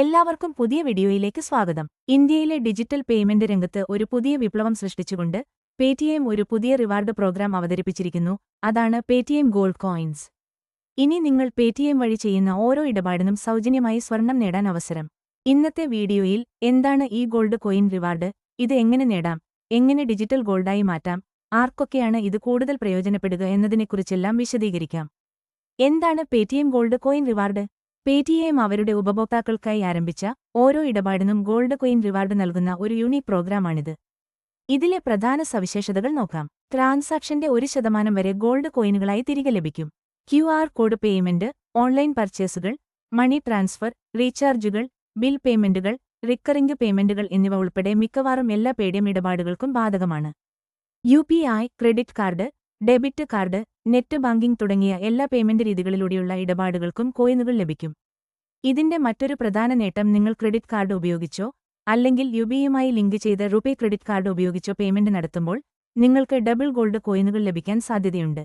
എല്ലാവർക്കും പുതിയ വീഡിയോയിലേക്ക് സ്വാഗതം. ഇന്ത്യയിലെ ഡിജിറ്റൽ പേയ്മെന്റ് രംഗത്ത് ഒരു പുതിയ വിപ്ലവം സൃഷ്ടിച്ചുകൊണ്ട് പേടിഎം ഒരു പുതിയ റിവാർഡ് പ്രോഗ്രാം അവതരിപ്പിച്ചിരിക്കുന്നു. അതാണ് പേടിഎം ഗോൾഡ് കോയിൻസ് ഇനി നിങ്ങൾ പേടിഎം വഴി ചെയ്യുന്ന ഓരോ ഇടപാടിനും സൗജന്യമായി സ്വർണം നേടാൻ അവസരം. ഇന്നത്തെ വീഡിയോയിൽ എന്താണ് ഈ ഗോൾഡ് കോയിൻ റിവാർഡ് ഇത് എങ്ങനെ നേടാം? എങ്ങനെ ഡിജിറ്റൽ ഗോൾഡായി മാറ്റാം? ആർക്കൊക്കെയാണ് ഇത് കൂടുതൽ പ്രയോജനപ്പെടുക എന്നതിനെക്കുറിച്ചെല്ലാം വിശദീകരിക്കാം. എന്താണ് Paytm gold coin reward Paytm അവരുടെ ഉപഭോക്താക്കൾക്കായി ആരംഭിച്ച ഓരോ ഇടപാടിനും ഗോൾഡ് കോയിൻ റിവാർഡ് നൽകുന്ന ഒരു യുണീക് പ്രോഗ്രാമാണിത്. ഇതിലെ പ്രധാന സവിശേഷതകൾ നോക്കാം. ട്രാൻസാക്ഷന്റെ ഒരു ശതമാനം വരെ ഗോൾഡ് കോയിനുകളായി തിരികെ ലഭിക്കും. Q R code payment online പർച്ചേസുകൾ money transfer റീചാർജുകൾ ബിൽ പേയ്മെന്റുകൾ റിക്കറിംഗ് പേയ്മെന്റുകൾ എന്നിവ ഉൾപ്പെടെ മിക്കവാറും എല്ലാ പേടിഎം ഇടപാടുകൾക്കും ബാധകമാണ്. U P I credit card debit card net banking തുടങ്ങിയ എല്ലാ പേയ്മെന്റ് രീതികളിലൂടെയുള്ള ഇടപാടുകൾക്കും കോയിനുകൾ ലഭിക്കും. ഇതിന്റെ മറ്റൊരു പ്രധാന നേട്ടം നിങ്ങൾ ക്രെഡിറ്റ് കാർഡ് ഉപയോഗിച്ചോ അല്ലെങ്കിൽ യുബിയുമായി ലിങ്ക് ചെയ്ത റുപേ ക്രെഡിറ്റ് കാർഡ് ഉപയോഗിച്ചോ പേയ്മെന്റ് നടത്തുമ്പോൾ നിങ്ങൾക്ക് ഡബിൾ ഗോൾഡ് കോയിനുകൾ ലഭിക്കാൻ സാധ്യതയുണ്ട്.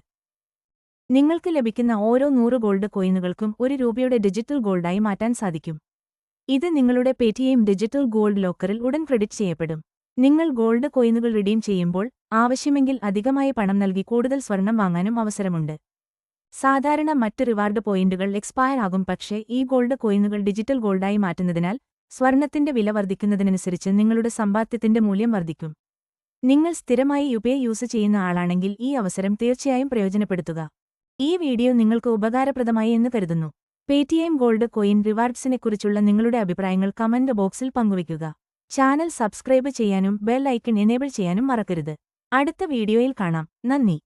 നിങ്ങൾക്ക് ലഭിക്കുന്ന ഓരോ നൂറ് ഗോൾഡ് കോയിനുകൾക്കും ഒരു രൂപയുടെ ഡിജിറ്റൽ ഗോൾഡായി മാറ്റാൻ സാധിക്കും. ഇത് നിങ്ങളുടെ പേടിഎം ഡിജിറ്റൽ ഗോൾഡ് ലോക്കറിൽ ഉടൻ ക്രെഡിറ്റ് ചെയ്യപ്പെടും. നിങ്ങൾ ഗോൾഡ് കോയിനുകൾ റിഡീം ചെയ്യുമ്പോൾ ആവശ്യമെങ്കിൽ അധികമായി പണം നൽകി കൂടുതൽ സ്വർണം വാങ്ങാനും അവസരമുണ്ട്. സാധാരണ മറ്റ് റിവാർഡ് പോയിന്റുകൾ എക്സ്പയർ ആകും പക്ഷേ ഈ ഗോൾഡ് കോയിനുകൾ ഡിജിറ്റൽ ഗോൾഡായി മാറ്റുന്നതിനാൽ സ്വർണത്തിന്റെ വില വർദ്ധിക്കുന്നതിനനുസരിച്ച് നിങ്ങളുടെ സമ്പാദ്യത്തിന്റെ മൂല്യം വർദ്ധിക്കും. നിങ്ങൾ സ്ഥിരമായി യുപേ യൂസ് ചെയ്യുന്ന ആളാണെങ്കിൽ ഈ അവസരം തീർച്ചയായും പ്രയോജനപ്പെടുത്തുക. ഈ വീഡിയോ നിങ്ങൾക്ക് ഉപകാരപ്രദമായി എന്ന് കരുതുന്നു. പേടിഎം ഗോൾഡ് കോയിൻ റിവാർഡ്സിനെക്കുറിച്ചുള്ള നിങ്ങളുടെ അഭിപ്രായങ്ങൾ കമന്റ് ബോക്സിൽ പങ്കുവയ്ക്കുക. ചാനൽ സബ്സ്ക്രൈബ് ചെയ്യാനും ബെൽ ഐക്കൺ എനേബിൾ ചെയ്യാനും മറക്കരുത്. അടുത്ത വീഡിയോയിൽ കാണാം. നന്ദി.